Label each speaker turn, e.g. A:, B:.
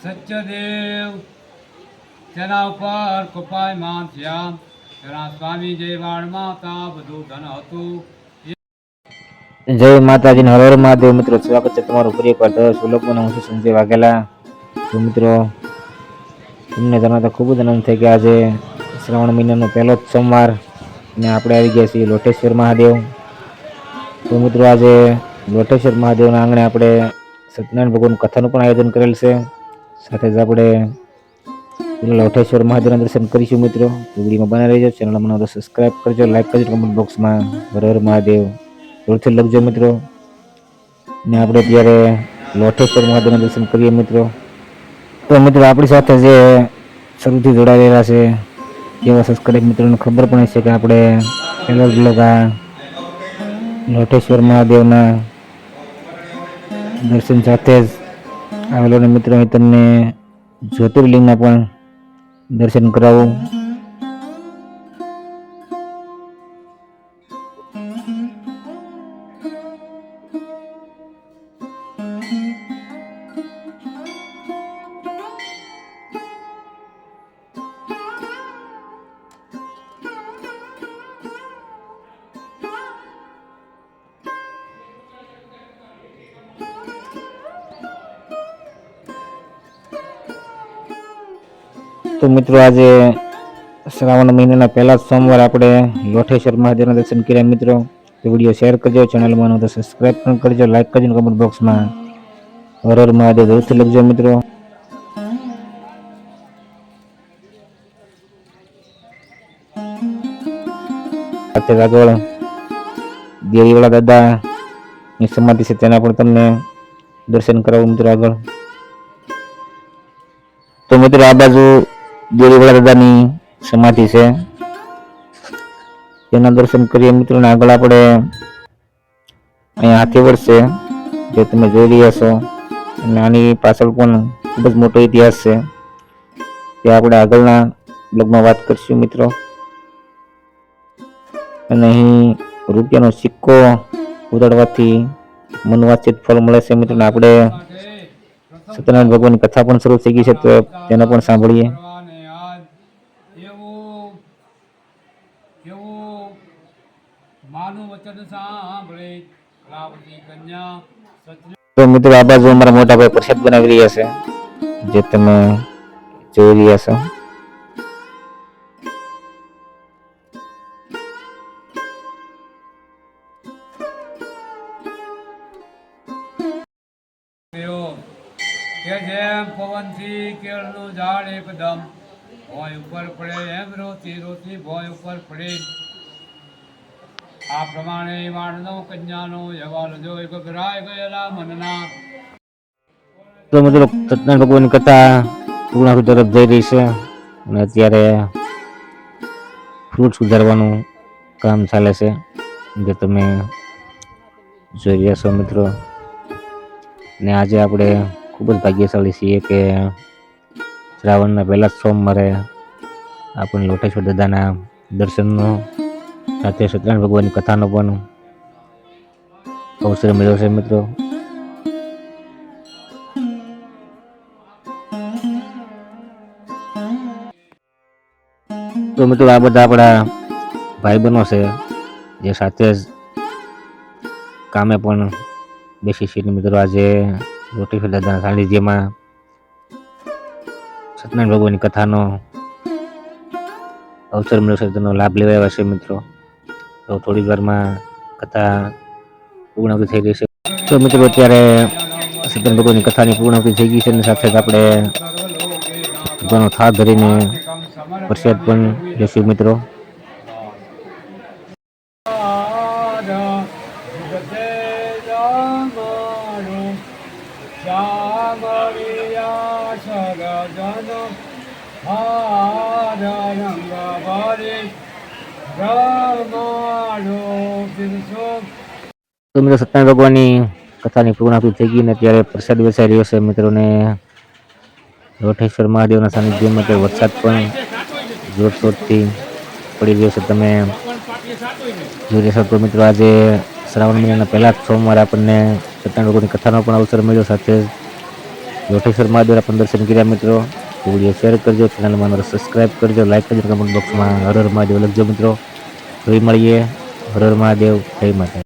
A: સત્યદેવ તેના ઉપર કૃપાયમાન થયા તેના સ્વામી જે વાળમાં હતા બધું ધન હતું
B: જય માતાજી હર હર મહાદેવ મિત્રો, સ્વાગત છે તમારું ફરી એકવાર સુલોકોનો વ્લોગમાં હું છું સંજય વાઘેલા? મિત્રો, તમને જણાવતા ખૂબ જ આનંદ થઈ ગયા આજે શ્રાવણ મહિનાનો પહેલો જ સોમવાર અને આપણે આવી ગયા છીએ લોટેશ્વર મહાદેવ. તો મિત્રો, આજે લોટેશ્વર મહાદેવના આંગણે આપણે સત્યનારાયણ ભગવાન કથાનું પણ આયોજન કરેલ છે. સાથે જ આપણે લોટેશ્વર મહાદેવના દર્શન કરીશું મિત્રો. તો વિડીયોમાં બનાવી રહેજો ચેનલ મને સબસ્ક્રાઈબ કરજો લાઈક કરજો કમેન્ટ બોક્સમાં હર હર મહાદેવ. જોરથી લખજો મિત્રો. ને આપણે અત્યારે લોઠેશ્વર મહાદેવના દર્શન કરીએ મિત્રો. તો મિત્રો આપણી સાથે જે શરૂથી જોડાયેલા છે, એવા સબસ્ક્રાઈબ મિત્રોને ખબર પણ છે કે આપણે પહેલો બ્લોગ આ લોઠેશ્વર મહાદેવના દર્શન સાથે જ આવેલો ને મિત્રો. અહીં તમને જ્યોતિર્લિંગના પણ દર્શન કરાવું. તો મિત્રો આજે શ્રાવણ મહિનાના પહેલા સોમવાર આપણે લોઠેશ્વર મહાદેવના દર્શન કર્યા મિત્રો. તો વીડિયો શેર કરજો ચેનલમાં તો સબસ્ક્રાઈબ પણ કરજો લાઈક કરજો કમેન્ટ બોક્સમાં હર મહાદેવ જરૂરથી લખજો મિત્રો. સાથે આગળ દેરીવાળા દાદા ની સમાધિ છે, તેના પણ તમને દર્શન કરાવું મિત્રો આગળ. તો મિત્રો આ બાજુ દેરીવાળા દાદાની સમાધિ છે. તેના દર્શન કરીએ મિત્રો આગળ આપણે અહીંયા હાથીવડ છે, જે તમે જોઈ રહ્યા છો. અને આની પાછળ પણ ખૂબ જ મોટો ઇતિહાસ છે. તે આપણે આગળના બ્લોગમાં વાત કરીશું મિત્રો. અને અહીં રૂપિયાનો સિક્કો ઉડાડવાથી મનવાચિત ફળ મળે છે મિત્રો આપણે સત્યનારાયણ ભગવાનની કથા પણ શરૂ થઈ ગઈ છે, તો તેને પણ સાંભળીએ.
A: એવું માનું વચન સાંભળે. કલાવતી કન્યા
B: તો મિત્રો આ બાજુ અમારા મોટા ભાઈ પ્રસાદ બનાવી રહ્યા છે જે તમે જોઈ રહ્યા છો.
A: કે જેમ પવનથી કેળનું ઝાડ એકદમ ભોય ઉપર પડે એમ રોતી રોતી ભોય ઉપર પડે. આ પ્રમાણે માણનો કન્યાનો યવાલ જોઈ ગભરાઈ ગયેલા મનના.
B: તો મતલબ સત્યનારાયણ ભગવાન કથા પૂર્ણાહુ તરફ જઈ રહી છે અને અત્યારે ફ્રૂટ સુધારવાનું કામ ચાલે છે. જે તમે જોઈ રહ્યા છો મિત્રો. ને આજે આપણે ખૂબ જ ભાગ્યશાળી છીએ કે શ્રાવણના પહેલા સોમવારે આપણને લોટેશ્વર દાદાના દર્શનનો સાથે સત્યનારાયણ ભગવાનની કથાનો પણ અવસર મળ્યો છે મિત્રો. તો મિત્રો આ બધા આપણા ભાઈબંધો છે, જે સાથે જ કામે પણ બેસી છીએ મિત્રો આજે રોટી દાદાના સાનિધ્યમાં સત્યનારાયણ ભગવાનની કથાનો અવસર મળ્યો છે. તેનો લાભ લેવા આવ્યા છે મિત્રો. તો થોડી વારમાં કથા પૂર્ણાવતિ થઈ રહી છે. તો મિત્રો, અત્યારે સત્યનારાયણ ભગવાનની કથાની પૂર્ણાવતિ થઈ ગઈ છે અને સાથે આપણે ભગવાનનો થાળ ધરીને પ્રસાદ પણ લેશું મિત્રો.
A: જામરિયા સગજન હારંગ ભરી
B: તો મિત્રો સત્યનારાયણ ભગવાનની કથાની પૂર્ણાહુતિ થઈ ગઈ ને ત્યારે પ્રસાદ વેચાઈ રહ્યો છે મિત્રોને. લોઠેશ્વર મહાદેવના સાનિધ્યમાં અત્યારે વરસાદ પણ જોરશોરથી પડી રહ્યો છે. તમે જોઈ રહ્યા છો મિત્રો આજે શ્રાવણ મહિનાના પહેલા જ સોમવારે આપણને સત્યનારાયણ ભગવાનની કથાનો પણ અવસર મળ્યો સાથે જોઠેશ્વર મહાદેવ આપણને દર્શન કર્યા મિત્રો વીડિયો શેર કરજો ચેનલમાં અમારે સબસ્ક્રાઈબ કરજો લાઈક કરજો કમેન્ટ બોક્સમાં હર હર મહાદેવ લખજો મિત્રો. ફરી મળીએ. હર હર મહાદેવ, જય માતા